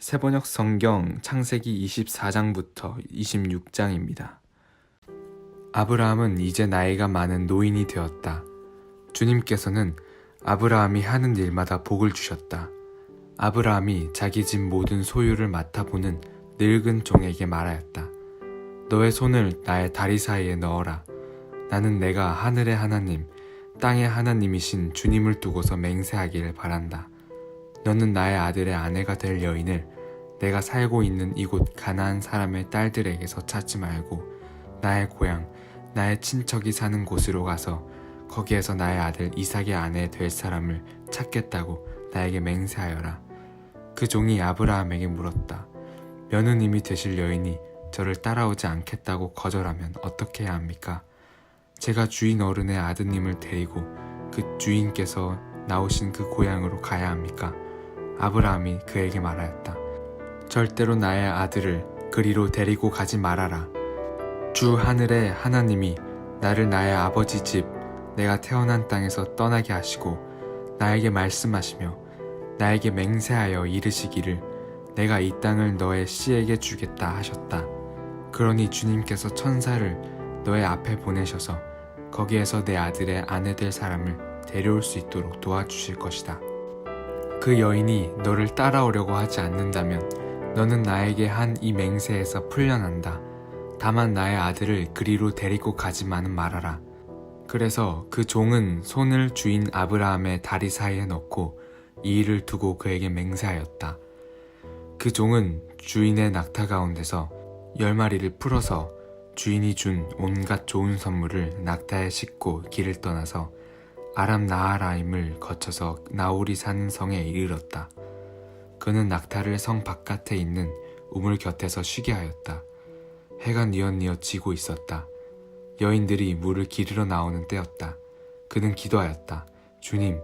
세번역 성경 창세기 24장부터 26장입니다. 아브라함은 이제 나이가 많은 노인이 되었다. 주님께서는 아브라함이 하는 일마다 복을 주셨다. 아브라함이 자기 집 모든 소유를 맡아보는 늙은 종에게 말하였다. 너의 손을 나의 다리 사이에 넣어라. 나는 내가 하늘의 하나님, 땅의 하나님이신 주님을 두고서 맹세하기를 바란다. 너는 나의 아들의 아내가 될 여인을 내가 살고 있는 이곳 가나안 사람의 딸들에게서 찾지 말고 나의 고향, 나의 친척이 사는 곳으로 가서 거기에서 나의 아들 이삭의 아내 될 사람을 찾겠다고 나에게 맹세하여라. 그 종이 아브라함에게 물었다. 며느님이 되실 여인이 저를 따라오지 않겠다고 거절하면 어떻게 해야 합니까? 제가 주인 어른의 아드님을 데리고 그 주인께서 나오신 그 고향으로 가야 합니까? 아브라함이 그에게 말하였다. 절대로 나의 아들을 그리로 데리고 가지 말아라. 주 하늘의 하나님이 나를 나의 아버지 집, 내가 태어난 땅에서 떠나게 하시고 나에게 말씀하시며 나에게 맹세하여 이르시기를 내가 이 땅을 너의 씨에게 주겠다 하셨다. 그러니 주님께서 천사를 너의 앞에 보내셔서 거기에서 내 아들의 아내 될 사람을 데려올 수 있도록 도와주실 것이다. 그 여인이 너를 따라오려고 하지 않는다면 너는 나에게 한 이 맹세에서 풀려난다. 다만 나의 아들을 그리로 데리고 가지만은 말아라. 그래서 그 종은 손을 주인 아브라함의 다리 사이에 넣고 이 일을 두고 그에게 맹세하였다. 그 종은 주인의 낙타 가운데서 열 마리를 풀어서 주인이 준 온갖 좋은 선물을 낙타에 싣고 길을 떠나서 아람 나하라임을 거쳐서 사는 성에 이르렀다. 그는 낙타를 성 바깥에 있는 우물 곁에서 쉬게 하였다. 해가 뉘엿뉘엿 지고 있었다. 여인들이 물을 기르러 나오는 때였다. 그는 기도하였다. 주님,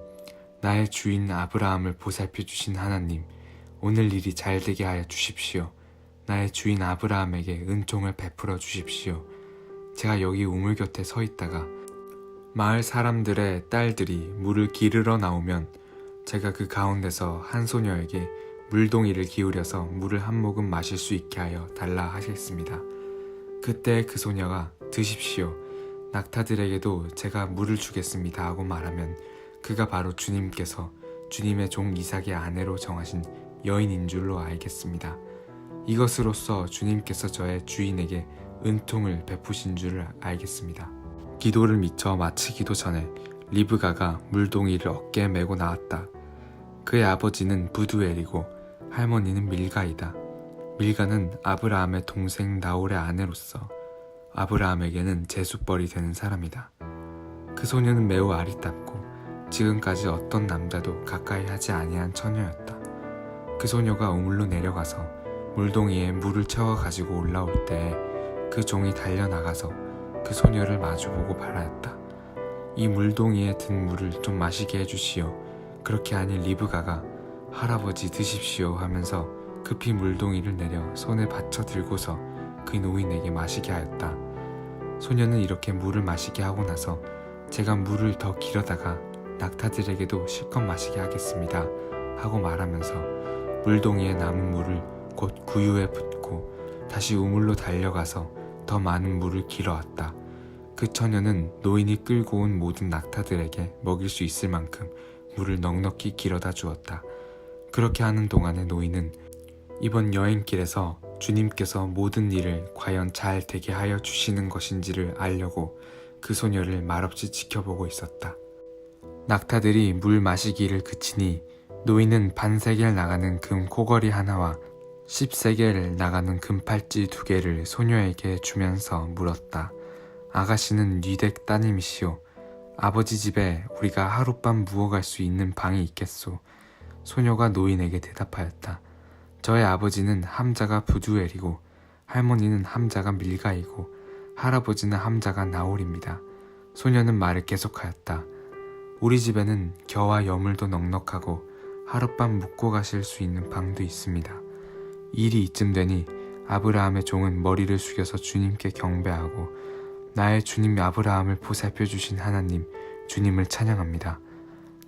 나의 주인 아브라함을 보살펴 주신 하나님, 오늘 일이 잘 되게 하여 주십시오. 나의 주인 아브라함에게 은총을 베풀어 주십시오. 제가 여기 우물 곁에 서 있다가 마을 사람들의 딸들이 물을 기르러 나오면 제가 그 가운데서 한 소녀에게 물동이를 기울여서 물을 한 모금 마실 수 있게 하여 달라 하셨습니다. 그때 그 소녀가 드십시오. 낙타들에게도 제가 물을 주겠습니다 하고 말하면 그가 바로 주님께서 주님의 종 이삭의 아내로 정하신 여인인 줄로 알겠습니다. 이것으로써 주님께서 저의 주인에게 은총을 베푸신 줄을 알겠습니다. 기도를 미처 마치기도 전에 리브가가 물동이를 어깨에 메고 나왔다. 그의 아버지는 부두엘이고 할머니는 밀가이다. 밀가는 아브라함의 동생 나홀의 아내로서 아브라함에게는 제수벌이 되는 사람이다. 그 소녀는 매우 아리답고 지금까지 어떤 남자도 가까이 하지 아니한 처녀였다. 그 소녀가 우물로 내려가서 물동이에 물을 채워 가지고 올라올 때 그 종이 달려 나가서 그 소녀를 마주보고 말하였다. 이 물동이에 든 물을 좀 마시게 해주시오. 그렇게 하니 리브가가 할아버지 드십시오 하면서 급히 물동이를 내려 손에 받쳐 들고서 그 노인에게 마시게 하였다. 소녀는 이렇게 물을 마시게 하고 나서 제가 물을 더 길어다가 낙타들에게도 실컷 마시게 하겠습니다. 하고 말하면서 물동이에 남은 물을 곧 구유에 붓고 다시 우물로 달려가서 더 많은 물을 길어왔다. 그 처녀는 노인이 끌고 온 모든 낙타들에게 먹일 수 있을 만큼 물을 넉넉히 길어다 주었다. 그렇게 하는 동안에 노인은 이번 여행길에서 주님께서 모든 일을 과연 잘 되게 하여 주시는 것인지를 알려고 그 소녀를 말없이 지켜보고 있었다. 낙타들이 물 마시기를 그치니 노인은 반세겔 나가는 금 코걸이 하나와 10세겔 나가는 금팔찌 두 개를 소녀에게 주면서 물었다. 아가씨는 니댁 따님이시오. 아버지 집에 우리가 하룻밤 묵어갈 수 있는 방이 있겠소. 소녀가 노인에게 대답하였다. 저의 아버지는 함자가 부두엘이고 할머니는 함자가 밀가이고 할아버지는 함자가 나홀입니다. 소녀는 말을 계속하였다. 우리 집에는 겨와 여물도 넉넉하고 하룻밤 묵고 가실 수 있는 방도 있습니다. 일이 이쯤 되니 아브라함의 종은 머리를 숙여서 주님께 경배하고 나의 주님 아브라함을 보살펴 주신 하나님 주님을 찬양합니다.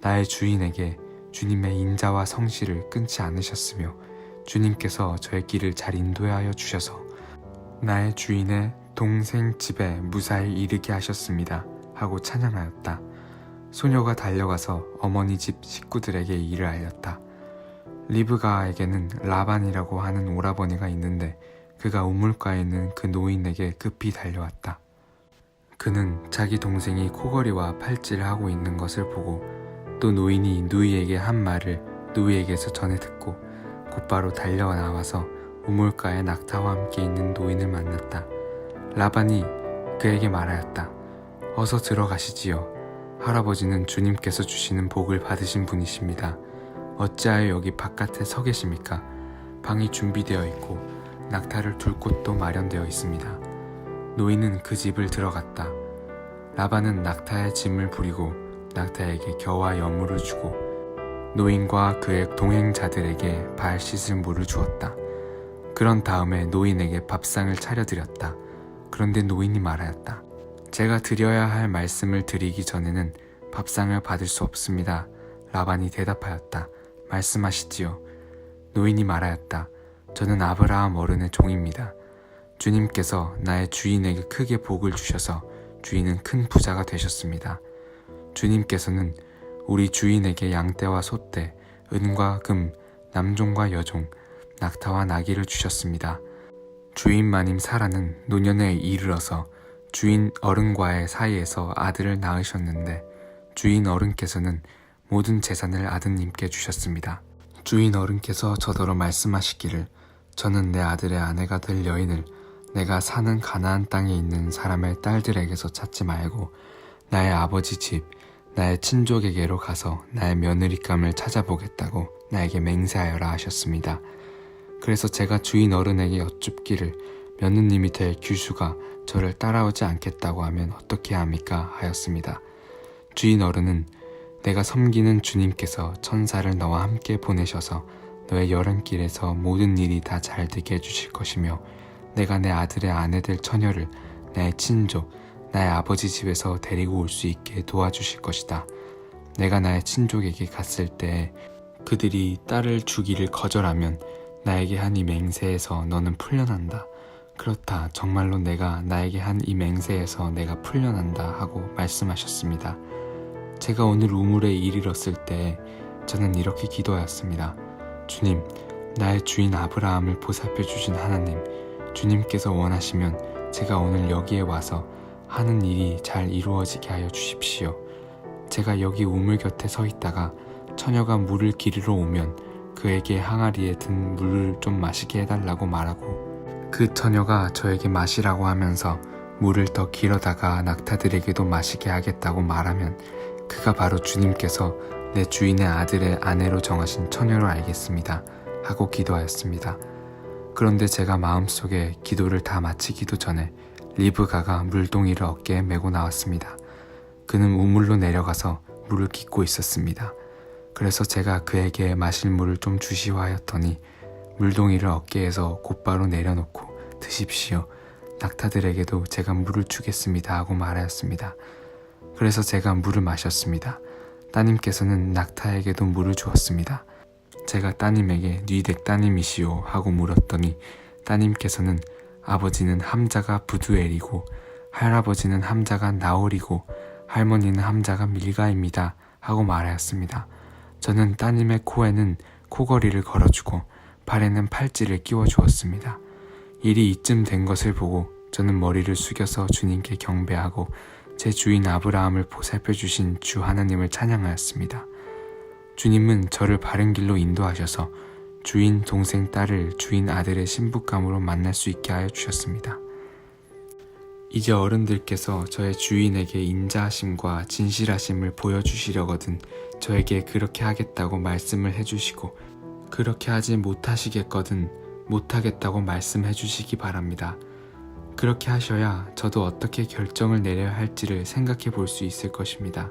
나의 주인에게 주님의 인자와 성실을 끊지 않으셨으며 주님께서 저의 길을 잘 인도하여 주셔서 나의 주인의 동생 집에 무사히 이르게 하셨습니다. 하고 찬양하였다. 소녀가 달려가서 어머니 집 식구들에게 이 일을 알렸다. 리브가에게는 라반이라고 하는 오라버니가 있는데 그가 우물가에 있는 그 노인에게 급히 달려왔다. 그는 자기 동생이 코걸이와 팔찌를 하고 있는 것을 보고 또 노인이 누이에게 한 말을 누이에게서 전해 듣고 곧바로 달려 나와서 우물가에 낙타와 함께 있는 노인을 만났다. 라반이 그에게 말하였다. 어서 들어가시지요. 할아버지는 주님께서 주시는 복을 받으신 분이십니다. 어찌하여 여기 바깥에 서 계십니까? 방이 준비되어 있고 낙타를 둘 곳도 마련되어 있습니다. 노인은 그 집을 들어갔다. 라반은 낙타의 짐을 부리고 낙타에게 겨와 여물을 주고 노인과 그의 동행자들에게 발 씻을 물을 주었다. 그런 다음에 노인에게 밥상을 차려드렸다. 그런데 노인이 말하였다. 제가 드려야 할 말씀을 드리기 전에는 밥상을 받을 수 없습니다. 라반이 대답하였다. 말씀하시지요. 노인이 말하였다. 저는 아브라함 어른의 종입니다. 주님께서 나의 주인에게 크게 복을 주셔서 주인은 큰 부자가 되셨습니다. 주님께서는 우리 주인에게 양떼와 소떼, 은과 금, 남종과 여종, 낙타와 나귀를 주셨습니다. 주인 마님 사라는 노년에 이르러서 주인 어른과의 사이에서 아들을 낳으셨는데 주인 어른께서는 모든 재산을 아드님께 주셨습니다. 주인 어른께서 저더러 말씀하시기를 저는 내 아들의 아내가 될 여인을 내가 사는 가나안 땅에 있는 사람의 딸들에게서 찾지 말고 나의 아버지 집, 나의 친족에게로 가서 나의 며느리감을 찾아보겠다고 나에게 맹세하여라 하셨습니다. 그래서 제가 주인 어른에게 여쭙기를 며느님이 될 규수가 저를 따라오지 않겠다고 하면 어떻게 합니까? 하였습니다. 주인 어른은 내가 섬기는 주님께서 천사를 너와 함께 보내셔서 너의 여름길에서 모든 일이 다 잘 되게 해주실 것이며 내가 내 아들의 아내 될 처녀를 나의 친족, 나의 아버지 집에서 데리고 올 수 있게 도와주실 것이다. 내가 나의 친족에게 갔을 때 그들이 딸을 주기를 거절하면 나에게 한 이 맹세에서 너는 풀려난다. 그렇다. 정말로 내가 나에게 한 이 맹세에서 내가 풀려난다 하고 말씀하셨습니다. 제가 오늘 우물에 이르렀을 때 저는 이렇게 기도하였습니다. 주님, 나의 주인 아브라함을 보살펴 주신 하나님, 주님께서 원하시면 제가 오늘 여기에 와서 하는 일이 잘 이루어지게 하여 주십시오. 제가 여기 우물 곁에 서 있다가 처녀가 물을 기르러 오면 그에게 항아리에 든 물을 좀 마시게 해달라고 말하고 그 처녀가 저에게 마시라고 하면서 물을 더 길어다가 낙타들에게도 마시게 하겠다고 말하면 그가 바로 주님께서 내 주인의 아들의 아내로 정하신 처녀로 알겠습니다. 하고 기도하였습니다. 그런데 제가 마음속에 기도를 다 마치기도 전에 리브가가 물동이를 어깨에 메고 나왔습니다. 그는 우물로 내려가서 물을 깃고 있었습니다. 그래서 제가 그에게 마실 물을 좀 주시오 하였더니 물동이를 어깨에서 곧바로 내려놓고 드십시오. 낙타들에게도 제가 물을 주겠습니다 하고 말하였습니다. 그래서 제가 물을 마셨습니다. 따님께서는 낙타에게도 물을 주었습니다. 제가 따님에게 뉘댁 따님이시오 하고 물었더니 따님께서는 아버지는 함자가 부두엘이고 할아버지는 함자가 나올이고 할머니는 함자가 밀가입니다 하고 말하였습니다. 저는 따님의 코에는 코걸이를 걸어주고 발에는 팔찌를 끼워 주었습니다. 일이 이쯤 된 것을 보고 저는 머리를 숙여서 주님께 경배하고 제 주인 아브라함을 보살펴 주신 주 하나님을 찬양하였습니다. 주님은 저를 바른 길로 인도하셔서 주인 동생 딸을 주인 아들의 신부감으로 만날 수 있게 하여 주셨습니다. 이제 어른들께서 저의 주인에게 인자하심과 진실하심을 보여주시려거든 저에게 그렇게 하겠다고 말씀을 해주시고 그렇게 하지 못하시겠거든 못하겠다고 말씀해 주시기 바랍니다. 그렇게 하셔야 저도 어떻게 결정을 내려야 할지를 생각해 볼 수 있을 것입니다.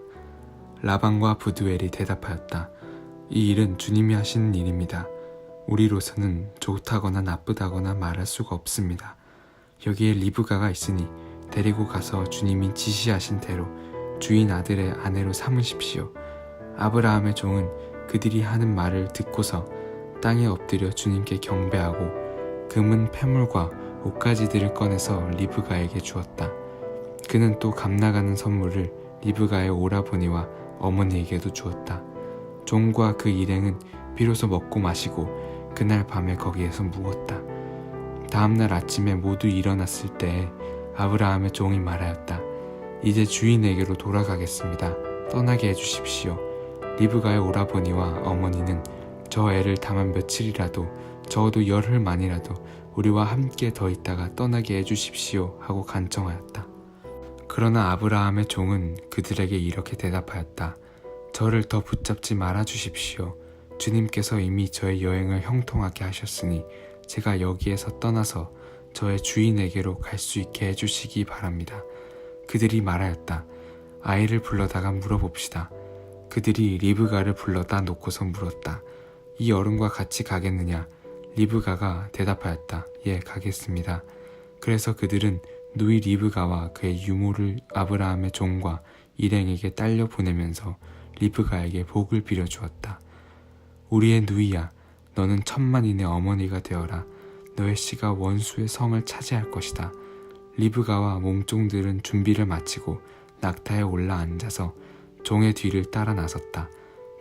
라반과 부두엘이 대답하였다. 이 일은 주님이 하시는 일입니다. 우리로서는 좋다거나 나쁘다거나 말할 수가 없습니다. 여기에 리브가가 있으니 데리고 가서 주님이 지시하신 대로 주인 아들의 아내로 삼으십시오. 아브라함의 종은 그들이 하는 말을 듣고서 땅에 엎드려 주님께 경배하고 금은 패물과 옷가지들을 꺼내서 리브가에게 주었다. 그는 또 값나가는 선물을 리브가의 오라버니와 어머니에게도 주었다. 종과 그 일행은 비로소 먹고 마시고 그날 밤에 거기에서 묵었다. 다음날 아침에 모두 일어났을 때에 아브라함의 종이 말하였다. 이제 주인에게로 돌아가겠습니다. 떠나게 해주십시오. 리브가의 오라버니와 어머니는 저 애를 다만 며칠이라도 적어도 열흘만이라도 우리와 함께 더 있다가 떠나게 해주십시오 하고 간청하였다. 그러나 아브라함의 종은 그들에게 이렇게 대답하였다. 저를 더 붙잡지 말아 주십시오. 주님께서 이미 저의 여행을 형통하게 하셨으니 제가 여기에서 떠나서 저의 주인에게로 갈 수 있게 해주시기 바랍니다. 그들이 말하였다. 아이를 불러다가 물어봅시다. 그들이 리브가를 불러다 놓고서 물었다. 이 어른과 같이 가겠느냐? 리브가가 대답하였다. 예, 가겠습니다. 그래서 그들은 누이 리브가와 그의 유모를 아브라함의 종과 일행에게 딸려 보내면서 리브가에게 복을 빌어 주었다. 우리의 누이야, 너는 천만인의 어머니가 되어라. 너의 씨가 원수의 성을 차지할 것이다. 리브가와 몸종들은 준비를 마치고 낙타에 올라 앉아서 종의 뒤를 따라 나섰다.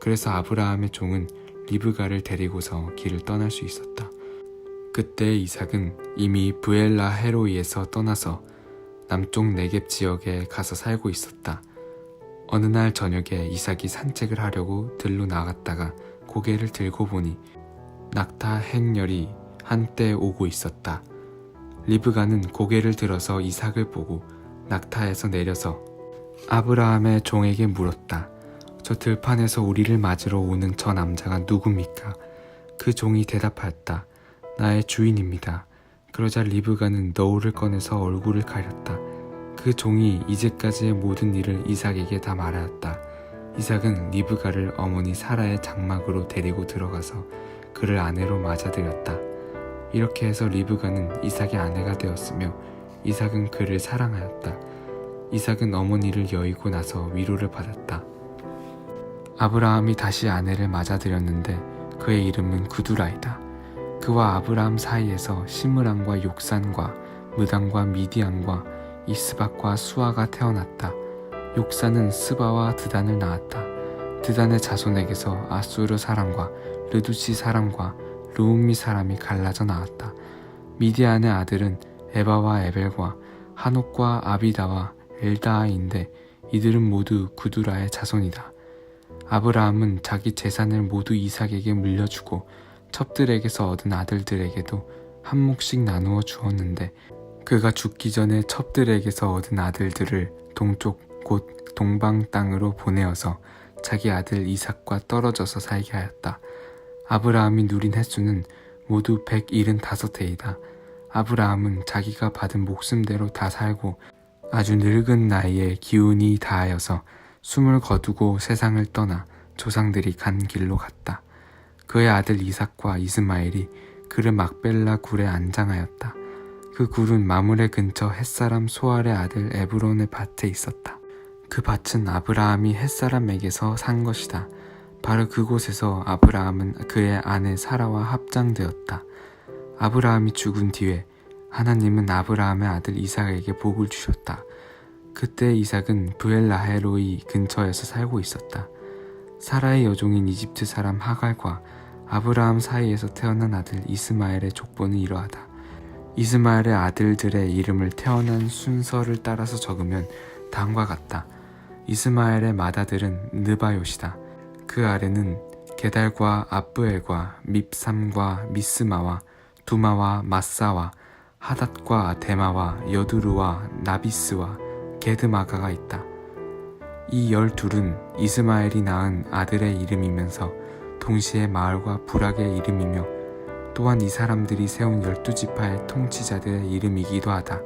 그래서 아브라함의 종은 리브가를 데리고서 길을 떠날 수 있었다. 그때 이삭은 이미 부엘라 헤로이에서 떠나서 남쪽 네겝 지역에 가서 살고 있었다. 어느 날 저녁에 이삭이 산책을 하려고 들로 나갔다가 고개를 들고 보니 낙타 행렬이 한때 오고 있었다. 리브가는 고개를 들어서 이삭을 보고 낙타에서 내려서 아브라함의 종에게 물었다. 저 들판에서 우리를 맞으러 오는 저 남자가 누굽니까? 그 종이 대답하였다. 나의 주인입니다. 그러자 리브가는 너울을 꺼내서 얼굴을 가렸다. 그 종이 이제까지의 모든 일을 이삭에게 다 말하였다. 이삭은 리브가를 어머니 사라의 장막으로 데리고 들어가서 그를 아내로 맞아들였다. 이렇게 해서 리브가는 이삭의 아내가 되었으며 이삭은 그를 사랑하였다. 이삭은 어머니를 여의고 나서 위로를 받았다. 아브라함이 다시 아내를 맞아들였는데 그의 이름은 구두라이다. 그와 아브라함 사이에서 시므랑과 욕산과 무당과 미디안과 이스박과 수아가 태어났다. 욕산은 스바와 드단을 낳았다. 드단의 자손에게서 아수르 사람과 르두시 사람과 루음미 사람이 갈라져 나왔다. 미디안의 아들은 에바와 에벨과 한옥과 아비다와 엘다아인데 이들은 모두 구두라의 자손이다. 아브라함은 자기 재산을 모두 이삭에게 물려주고 첩들에게서 얻은 아들들에게도 한 몫씩 나누어 주었는데 그가 죽기 전에 첩들에게서 얻은 아들들을 동쪽 곧 동방 땅으로 보내어서 자기 아들 이삭과 떨어져서 살게 하였다. 아브라함이 누린 횟수는 모두 175해이다. 아브라함은 자기가 받은 목숨대로 다 살고 아주 늙은 나이에 기운이 다하여서 숨을 거두고 세상을 떠나 조상들이 간 길로 갔다. 그의 아들 이삭과 이스마엘이 그를 막벨라 굴에 안장하였다. 그 굴은 마물의 근처 햇사람 소알의 아들 에브론의 밭에 있었다. 그 밭은 아브라함이 햇사람에게서 산 것이다. 바로 그곳에서 아브라함은 그의 아내 사라와 합장되었다. 아브라함이 죽은 뒤에 하나님은 아브라함의 아들 이삭에게 복을 주셨다. 그때 이삭은 브엘라헤로이 근처에서 살고 있었다. 사라의 여종인 이집트 사람 하갈과 아브라함 사이에서 태어난 아들 이스마엘의 족보는 이러하다. 이스마엘의 아들들의 이름을 태어난 순서를 따라서 적으면 다음과 같다. 이스마엘의 맏아들은 느바요시다. 그 아래는 게달과 아브엘과 밉삼과 미스마와 두마와 마사와 하닷과 데마와 여두루와 나비스와 게드마가가 있다. 이 열둘은 이스마엘이 낳은 아들의 이름이면서 동시에 마을과 부락의 이름이며 또한 이 사람들이 세운 열두 지파의 통치자들의 이름이기도 하다.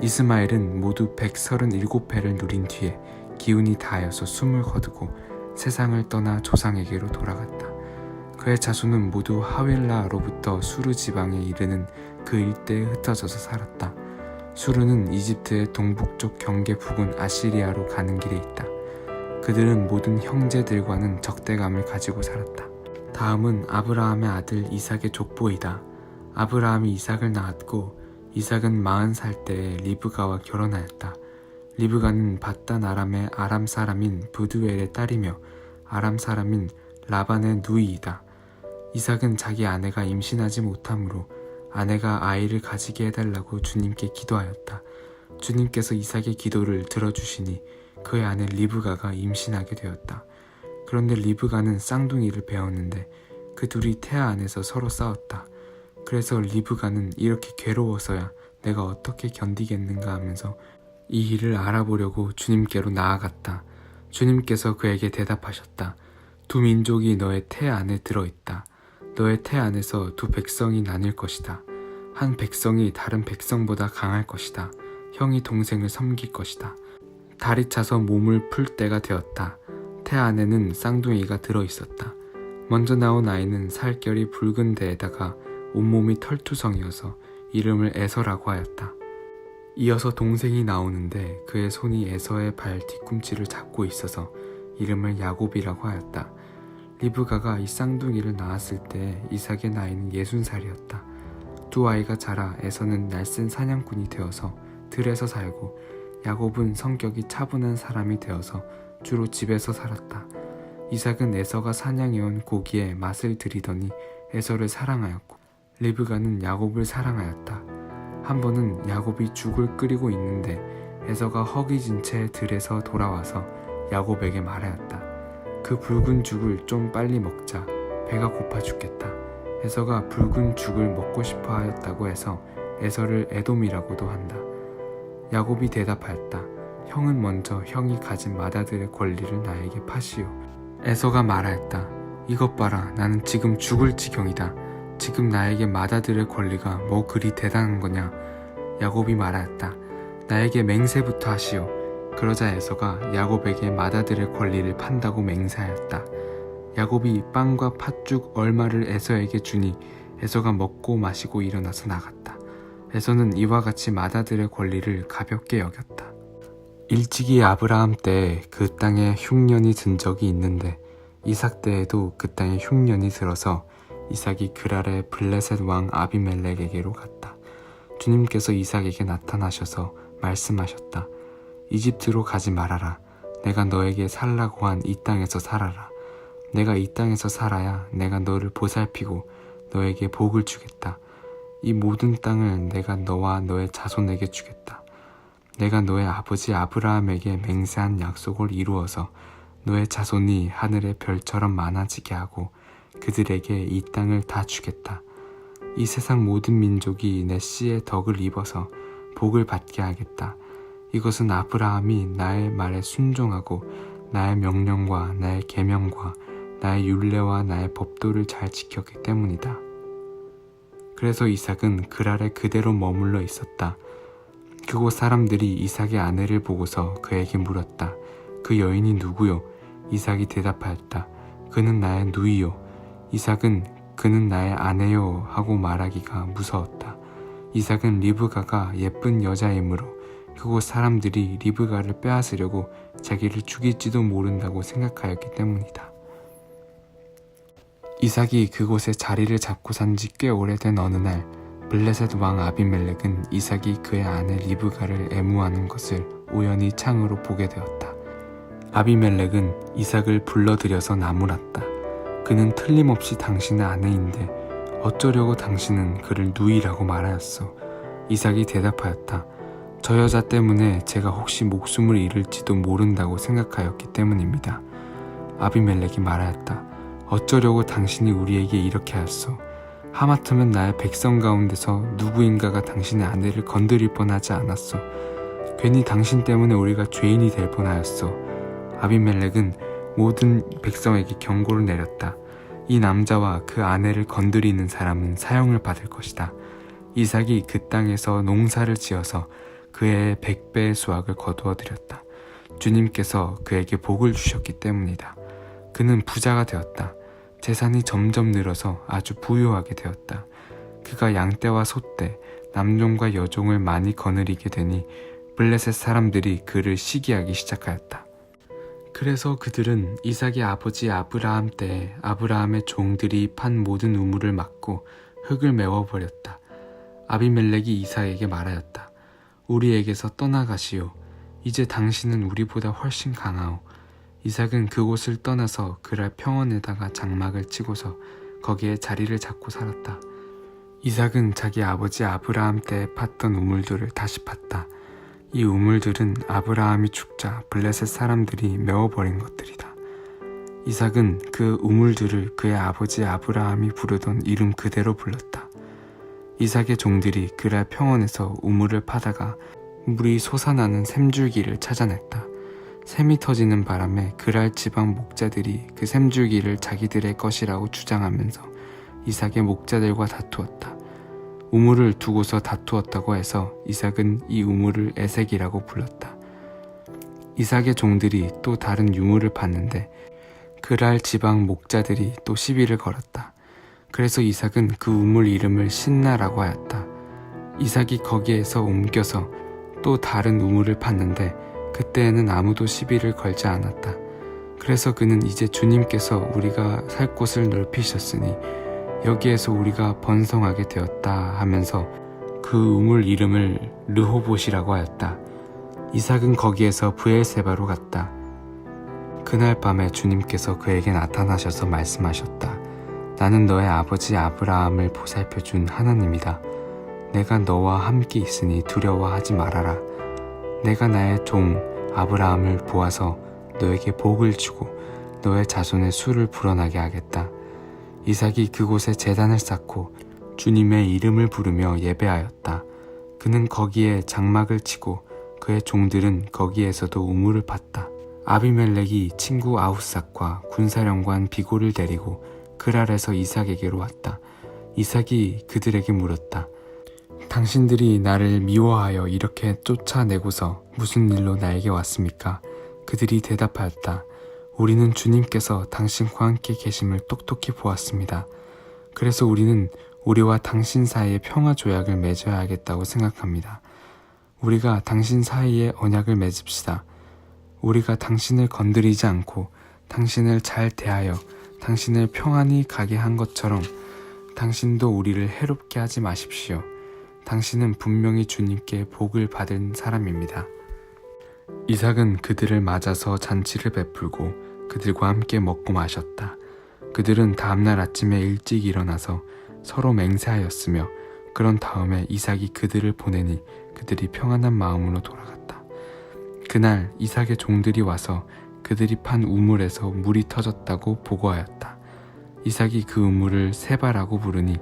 이스마엘은 모두 137해를 누린 뒤에 기운이 다하여서 숨을 거두고 세상을 떠나 조상에게로 돌아갔다. 그의 자손은 모두 하윌라로부터 수르 지방에 이르는 그 일대에 흩어져서 살았다. 수르는 이집트의 동북쪽 경계 부근 아시리아로 가는 길에 있다. 그들은 모든 형제들과는 적대감을 가지고 살았다. 다음은 아브라함의 아들 이삭의 족보이다. 아브라함이 이삭을 낳았고 이삭은 마흔 살 때에 리브가와 결혼하였다. 리브가는 바단 아람의 아람 사람인 부두엘의 딸이며 아람 사람인 라반의 누이이다. 이삭은 자기 아내가 임신하지 못하므로 아내가 아이를 가지게 해달라고 주님께 기도하였다. 주님께서 이삭의 기도를 들어주시니 그의 아내 리브가가 임신하게 되었다. 그런데 리브가는 쌍둥이를 배웠는데 그 둘이 태아 안에서 서로 싸웠다. 그래서 리브가는 이렇게 괴로워서야 내가 어떻게 견디겠는가 하면서 이 일을 알아보려고 주님께로 나아갔다. 주님께서 그에게 대답하셨다. 두 민족이 너의 태 안에 들어있다. 너의 태 안에서 두 백성이 나뉠 것이다. 한 백성이 다른 백성보다 강할 것이다. 형이 동생을 섬길 것이다. 달이 차서 몸을 풀 때가 되었다. 태 안에는 쌍둥이가 들어 있었다. 먼저 나온 아이는 살결이 붉은 데에다가 온몸이 털투성이어서 이름을 에서라고 하였다. 이어서 동생이 나오는데 그의 손이 에서의 발 뒤꿈치를 잡고 있어서 이름을 야곱이라고 하였다. 리브가가 이 쌍둥이를 낳았을 때 이삭의 나이는 예순 살이었다. 두 아이가 자라 에서는 날쌘 사냥꾼이 되어서 들에서 살고 야곱은 성격이 차분한 사람이 되어서 주로 집에서 살았다. 이삭은 에서가 사냥해온 고기에 맛을 들이더니 에서를 사랑하였고 리브가는 야곱을 사랑하였다. 한 번은 야곱이 죽을 끓이고 있는데 에서가 허기진 채 들에서 돌아와서 야곱에게 말하였다. 그 붉은 죽을 좀 빨리 먹자. 배가 고파 죽겠다. 에서가 붉은 죽을 먹고 싶어 하였다고 해서 에서를 에돔이라고도 한다. 야곱이 대답하였다. 형은 먼저 형이 가진 마다들의 권리를 나에게 파시오. 에서가 말하였다. 이것 봐라. 나는 지금 죽을 지경이다. 지금 나에게 마다들의 권리가 뭐 그리 대단한 거냐? 야곱이 말하였다. 나에게 맹세부터 하시오. 그러자 에서가 야곱에게 마다들의 권리를 판다고 맹세하였다. 야곱이 빵과 팥죽 얼마를 에서에게 주니 에서가 먹고 마시고 일어나서 나갔다. 에서는 이와 같이 마다들의 권리를 가볍게 여겼다. 일찍이 아브라함 때그 땅에 흉년이 든 적이 있는데 이삭 때에도 그 땅에 흉년이 들어서 이삭이 그랄의 블레셋 왕 아비멜렉에게로 갔다. 주님께서 이삭에게 나타나셔서 말씀하셨다. 이집트로 가지 말아라. 내가 너에게 살라고 한 이 땅에서 살아라. 내가 이 땅에서 살아야 내가 너를 보살피고 너에게 복을 주겠다. 이 모든 땅을 내가 너와 너의 자손에게 주겠다. 내가 너의 아버지 아브라함에게 맹세한 약속을 이루어서 너의 자손이 하늘의 별처럼 많아지게 하고 그들에게 이 땅을 다 주겠다. 이 세상 모든 민족이 내 씨의 덕을 입어서 복을 받게 하겠다. 이것은 아브라함이 나의 말에 순종하고 나의 명령과 나의 계명과 나의 율례와 나의 법도를 잘 지켰기 때문이다. 그래서 이삭은 그랄에 그대로 머물러 있었다. 그곳 사람들이 이삭의 아내를 보고서 그에게 물었다. 그 여인이 누구요? 이삭이 대답하였다. 그는 나의 누이요. 이삭은 그는 나의 아내요 하고 말하기가 무서웠다. 이삭은 리브가가 예쁜 여자이므로 그곳 사람들이 리브가를 빼앗으려고 자기를 죽일지도 모른다고 생각하였기 때문이다. 이삭이 그곳에 자리를 잡고 산 지 꽤 오래된 어느 날 블레셋 왕 아비멜렉은 이삭이 그의 아내 리브가를 애무하는 것을 우연히 창으로 보게 되었다. 아비멜렉은 이삭을 불러들여서 나무랐다. 그는 틀림없이 당신의 아내인데 어쩌려고 당신은 그를 누이라고 말하였어. 이삭이 대답하였다. 저 여자 때문에 제가 혹시 목숨을 잃을지도 모른다고 생각하였기 때문입니다. 아비멜렉이 말하였다. 어쩌려고 당신이 우리에게 이렇게 하였소? 하마터면 나의 백성 가운데서 누구인가가 당신의 아내를 건드릴 뻔하지 않았소. 괜히 당신 때문에 우리가 죄인이 될 뻔하였소. 아비멜렉은 모든 백성에게 경고를 내렸다. 이 남자와 그 아내를 건드리는 사람은 사형을 받을 것이다. 이삭이 그 땅에서 농사를 지어서 그의 백배의 수확을 거두어 드렸다. 주님께서 그에게 복을 주셨기 때문이다. 그는 부자가 되었다. 재산이 점점 늘어서 아주 부유하게 되었다. 그가 양떼와 소떼, 남종과 여종을 많이 거느리게 되니 블레셋 사람들이 그를 시기하기 시작하였다. 그래서 그들은 이삭의 아버지 아브라함 때 아브라함의 종들이 판 모든 우물을 막고 흙을 메워버렸다. 아비멜렉이 이삭에게 말하였다. 우리에게서 떠나가시오. 이제 당신은 우리보다 훨씬 강하오. 이삭은 그곳을 떠나서 그랄 평원에다가 장막을 치고서 거기에 자리를 잡고 살았다. 이삭은 자기 아버지 아브라함 때 팠던 우물들을 다시 팠다. 이 우물들은 아브라함이 죽자 블레셋 사람들이 메워버린 것들이다. 이삭은 그 우물들을 그의 아버지 아브라함이 부르던 이름 그대로 불렀다. 이삭의 종들이 그랄 평원에서 우물을 파다가 물이 솟아나는 샘줄기를 찾아냈다. 샘이 터지는 바람에 그랄 지방 목자들이 그 샘줄기를 자기들의 것이라고 주장하면서 이삭의 목자들과 다투었다. 우물을 두고서 다투었다고 해서 이삭은 이 우물을 에색이라고 불렀다. 이삭의 종들이 또 다른 유물을 봤는데 그랄 지방 목자들이 또 시비를 걸었다. 그래서 이삭은 그 우물 이름을 신나라고 하였다. 이삭이 거기에서 옮겨서 또 다른 우물을 팠는데 그때에는 아무도 시비를 걸지 않았다. 그래서 그는 이제 주님께서 우리가 살 곳을 넓히셨으니 여기에서 우리가 번성하게 되었다 하면서 그 우물 이름을 르호봇이라고 하였다. 이삭은 거기에서 브엘세바로 갔다. 그날 밤에 주님께서 그에게 나타나셔서 말씀하셨다. 나는 너의 아버지 아브라함을 보살펴 준 하나님이다. 내가 너와 함께 있으니 두려워하지 말아라. 내가 나의 종 아브라함을 보아서 너에게 복을 주고 너의 자손의 수를 불어나게 하겠다. 이삭이 그곳에 재단을 쌓고 주님의 이름을 부르며 예배하였다. 그는 거기에 장막을 치고 그의 종들은 거기에서도 우물을 팠다. 아비멜렉이 친구 아우삭과 군사령관 비고를 데리고 그랄에서 이삭에게로 왔다. 이삭이 그들에게 물었다. 당신들이 나를 미워하여 이렇게 쫓아내고서 무슨 일로 나에게 왔습니까? 그들이 대답하였다. 우리는 주님께서 당신과 함께 계심을 똑똑히 보았습니다. 그래서 우리는 우리와 당신 사이에 평화 조약을 맺어야 하겠다고 생각합니다. 우리가 당신 사이에 언약을 맺읍시다. 우리가 당신을 건드리지 않고 당신을 잘 대하여 당신을 평안히 가게 한 것처럼 당신도 우리를 해롭게 하지 마십시오. 당신은 분명히 주님께 복을 받은 사람입니다. 이삭은 그들을 맞아서 잔치를 베풀고 그들과 함께 먹고 마셨다. 그들은 다음날 아침에 일찍 일어나서 서로 맹세하였으며 그런 다음에 이삭이 그들을 보내니 그들이 평안한 마음으로 돌아갔다. 그날 이삭의 종들이 와서 그들이 판 우물에서 물이 터졌다고 보고하였다. 이삭이 그 우물을 세바라고 부르니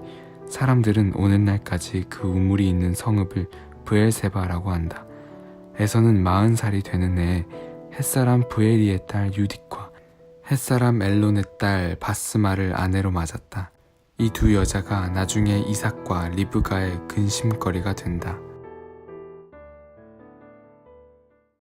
사람들은 오늘날까지 그 우물이 있는 성읍을 브엘세바라고 한다. 에서는 마흔 살이 되는 해에 햇사람 브에리의 딸 유딕과 햇사람 엘론의 딸 바스마를 아내로 맞았다. 이 두 여자가 나중에 이삭과 리브가의 근심거리가 된다.